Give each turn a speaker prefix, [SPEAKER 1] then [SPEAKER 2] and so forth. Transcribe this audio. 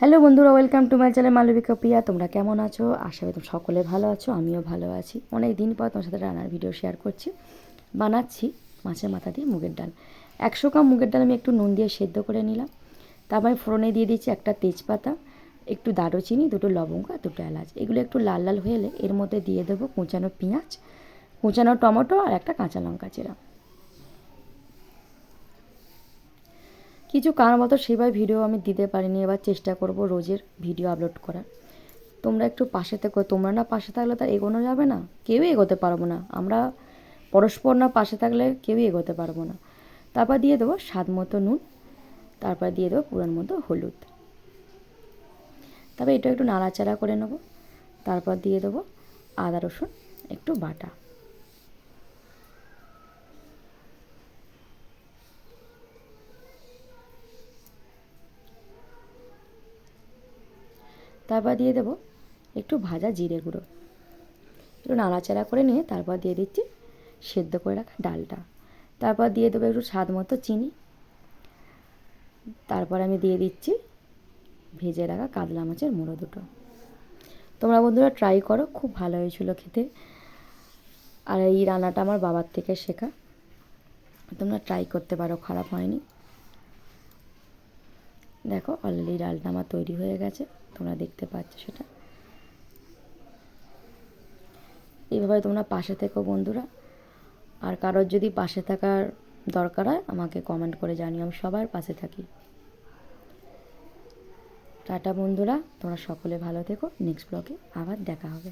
[SPEAKER 1] Hello বন্ধুরা, welcome to my channel Malabika Priya তোমরা কেমন আছো? আশা করি তোমরা সকলে ভালো আছো, আমিও ভালো আছি। অনেক দিন পর তোমার সাথে রান্নার ভিডিও শেয়ার করছি। বানাচ্ছি মাছের মাথা দিয়ে মুগের ডাল। একশো গ্রাম মুগের ডাল আমি একটু নুন দিয়ে সেদ্ধ করে নিলাম। তারপরে ফোড়নে দিয়ে দিচ্ছি একটা তেজপাতা, একটু দারুচিনি, দুটো লবঙ্গ আর দুটো এলাচ। এগুলো একটু লাল লাল হয়ে এলে এর মধ্যে দিয়ে দেবো কুচানো পেঁয়াজ, কুচানো টমেটো আর একটা কাঁচা লঙ্কা চেরা। কিছু কারণবত সেভাবে ভিডিও আমি দিতে পারিনি, এবার চেষ্টা করব রোজের ভিডিও আপলোড করার। তোমরা একটু পাশে থেকো, তোমরা না পাশে থাকলে তো এগোনো যাবে না কেউই এগোতে পারব না। আমরা পরস্পর না পাশে থাকলে কেউই এগোতে পারব না। তারপর দিয়ে দেবো স্বাদ মতো নুন, তারপর দিয়ে দেবো পুরান মতো হলুদ। তবে এটা একটু নাড়াচাড়া করে নেব, তারপর দিয়ে দেবো আদা রসুন, একটু বাটা। তারপর দিয়ে দেবো একটু ভাজা জিরে গুঁড়ো। একটু নাড়াচাড়া করে নিয়ে তারপর দিয়ে দিচ্ছি সেদ্ধ করে রাখা ডালটা। তারপর দিয়ে দেবো একটু স্বাদ মতো চিনি। তারপর আমি দিয়ে দিচ্ছি ভেজে রাখা কাতলা মাছের মুড়ো দুটো। তোমরা বন্ধুরা ট্রাই করো, খুব ভালো হয়েছিল খেতে। আর এই রান্নাটা আমার বাবার থেকে শেখা। তোমরা ট্রাই করতে পারো, খারাপ হয়নি। দেখো অলরেডি ডালটা আমার তৈরি হয়ে গেছে, তোমরা দেখতে পাচ্ছ সেটা। এইভাবে তোমরা পাশে থেকো বন্ধুরা, আর কারোর যদি পাশে থাকার দরকার হয়, আমাকে কমেন্ট করে জানিও, আমি সবার পাশে থাকি। টাটা বন্ধুরা, তোমরা সকলে ভালো থেকো নেক্সট ব্লগে আবার দেখা হবে।